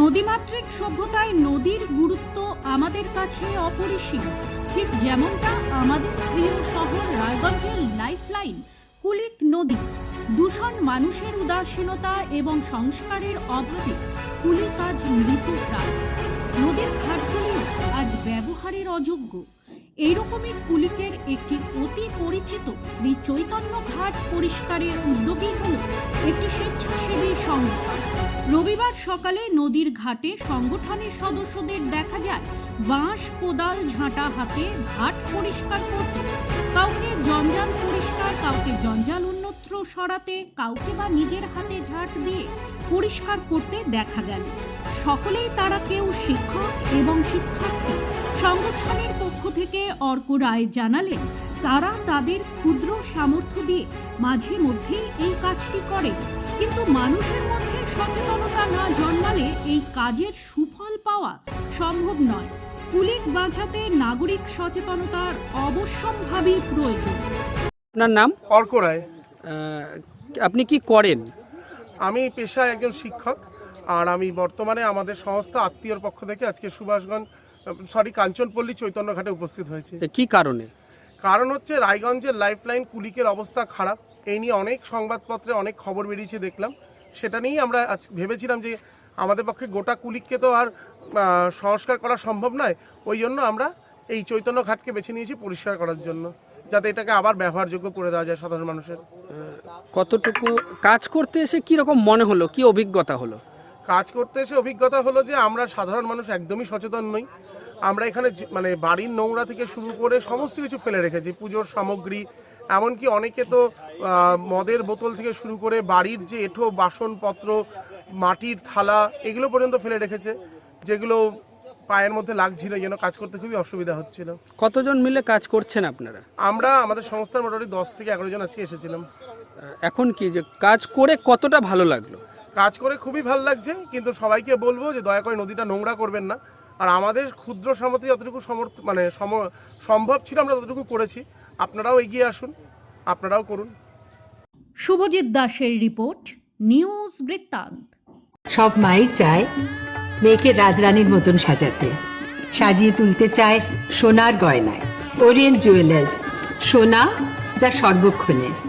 নদীমাতৃক সভ্যতায় নদীর গুরুত্ব আমাদের কাছে অপরিসীম। ঠিক যেমনটা আমাদের প্রিয় শহর রায়গঞ্জের লাইফলাইন, কুলিক নদী। দূষণ মানুষের উদাসীনতা এবং সংস্কারের অভাবে কুলিক আজ মৃত প্রায় নদীর ঘাটগুলি আজ ব্যবহারের অযোগ্য। এইরকমই কুলিকের একটি অতি পরিচিত শ্রী চৈতন্য ঘাট পরিষ্কারের উদ্যোগী হল একটি স্বেচ্ছাসেবী সংগঠন রবিবার সকালে নদীর ঘাটে সংগঠনের সদস্যদের দেখা যায়, বাঁশ, কোদাল, ঝাঁটা হাতে ঘাট পরিষ্কার করতে। কাউকে জঞ্জাল পরিষ্কার, কাউকে জঞ্জাল অন্যত্র সরাতে, কাউকে বা নিজের হাতে ঝাঁট দিয়ে পরিষ্কার করতে দেখা গেল। সকলেই তারা কেউ শিক্ষক এবং শিক্ষার্থী। সংগঠনের থেকে অর্ক রায় জানালেন তারা তাদের ক্ষুদ্র সামর্থ্য দিয়ে মাঝে মধ্যেই এই কাজটি করে। কিন্তু মানুষের মধ্যে সচেতনতা না জন্মালে এই কাজের সুফল পাওয়া সম্ভব নয়। পুলিশ বাঁচাতে নাগরিক সচেতনতার অবশ্যম্ভাবী প্রয়োজন। আপনার নাম? অর্ক রায়। আপনি কি করেন? আমি পেশায় একজন শিক্ষক আর আমি বর্তমানে আমাদের সংস্থা আত্মীয়র পক্ষ থেকে আজকে সুভাষগঞ্জ সরি কাঞ্চনপল্লী চৈতন্যঘাটে উপস্থিত হয়েছে। কি কারণে? কারণ হচ্ছে রায়গঞ্জের লাইফলাইন কুলিকের অবস্থা খারাপ। এই নিয়ে অনেক সংবাদপত্রে অনেক খবর বেরিয়েছে দেখলাম। সেটা নিয়েই আমরা আজ ভেবেছিলাম যে আমাদের পক্ষে গোটা কুলিককে তো আর সংস্কার করা সম্ভব নয়। ওই জন্য আমরা এই চৈতন্য ঘাটকে বেছে নিয়েছি পরিষ্কার করার জন্য যাতে এটাকে আবার ব্যবহারযোগ্য করে দেওয়া যায় সাধারণ মানুষের। কতটুকু কাজ করতে এসে কি রকম মনে হলো? কি অভিজ্ঞতা হলো? কাজ করতে এসে অভিজ্ঞতা হলো যে আমরা সাধারণ মানুষ একদমই সচেতন নই। আমরা এখানে মানে বাড়ির নোংরা থেকে শুরু করে সমস্ত কিছু ফেলে রেখেছি পুজোর সামগ্রী এমনকি অনেকে তো মদের বোতল থেকে শুরু করে বাড়ির যে এঁঠো বাসনপত্র মাটির থালা এগুলো পর্যন্ত ফেলে রেখেছে যেগুলো পায়ের মধ্যে লাগছিল যেন কাজ করতে খুবই অসুবিধা হচ্ছিল। কতজন মিলে কাজ করছেন আপনারা? আমরা আমাদের সংস্থার মোটামুটি দশ থেকে এগারো জন আজকে এসেছিলাম। এখন কি যে কাজ করে কতটা ভালো লাগল? কাজ করে খুবই ভালো লাগছে কিন্তু সবাইকে বলব যে দয়া করে নদীটা নোংরা করবেন না। আর আমাদের ক্ষুদ্র সামর্থ্যে যতটুকু সমর্থ মানে সম- সম্ভব ছিল আমরা ততটুকু করেছি। আপনারাও এগিয়ে আসুন আপনারাও করুন। শুভজিৎ দাসের রিপোর্ট নিউজ বৃত্তান্ত। সব মাই চায় মেয়েকে রাজরানীর মতন সাজাতে। সাজিয়ে তুলতে চায় সোনার গয়নায়। ওরিয়েন্ট জুয়েলার্স সোনা যা সর্বক্ষণের।